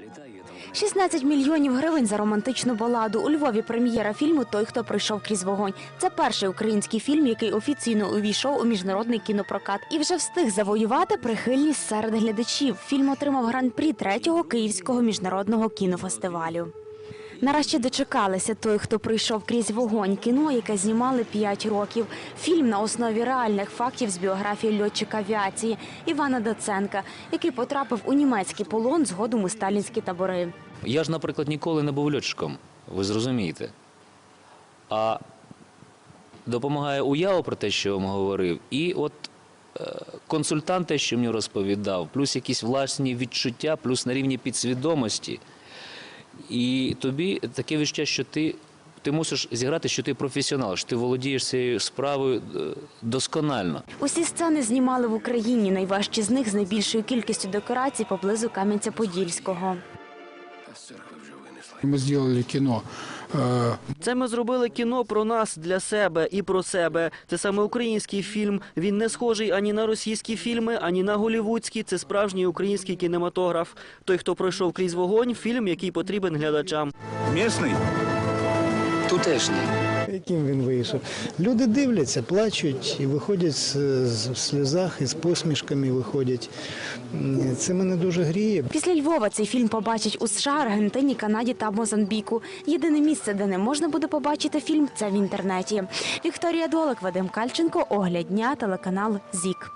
летаю 16 мільйонів гривень за романтичну баладу. У Львові прем'єра фільму Той, хто прийшов крізь вогонь. Це перший український фільм, який офіційно увійшов у міжнародний кінопрокат і вже встиг завоювати прихильність серед глядачів. Фільм отримав гран-прі третього київського міжнародного кінофестивалю. Нарешті дочекалися той, хто прийшов крізь вогонь. Кіно, яке знімали 5 років. Фільм на основі реальних фактів з біографії льотчика авіації Івана Даценка, який потрапив у німецький полон згодом у сталінські табори. Я ж, наприклад, ніколи не був льотчиком, ви зрозумієте. А допомагає уява про те, що я вам говорив, і от е, консультант що мені розповідав, плюс якісь власні відчуття, плюс на рівні підсвідомості. І тобі таке відчуття, що ти, ти мусиш зіграти, що ти професіонал, що ти володієш цією справою е, досконально. Усі сцени знімали в Україні. Найважчі з них з найбільшою кількістю декорацій поблизу Кам'янця-Подільського. Мы сделали кино. э, Це ми зробили кіно про нас для себе і про себе. Це саме український фільм. Він не схожий ані на російські фільми, ані на голівудські. Це справжній український кінематограф. Той, хто пройшов крізь вогонь, фільм, який потрібен глядачам. Местный? Тутешній. яким він вийшов? Люди дивляться, плачуть і виходять в сльозах і з посмішками виходять. Це мене дуже гріє. Після Львова цей фільм побачать у США, Аргентині, Канаді та Мозамбіку. Єдине місце, де не можна буде побачити фільм, це в інтернеті. Вікторія Долик, Вадим Кальченко, Огляд дня, телеканал ЗІК.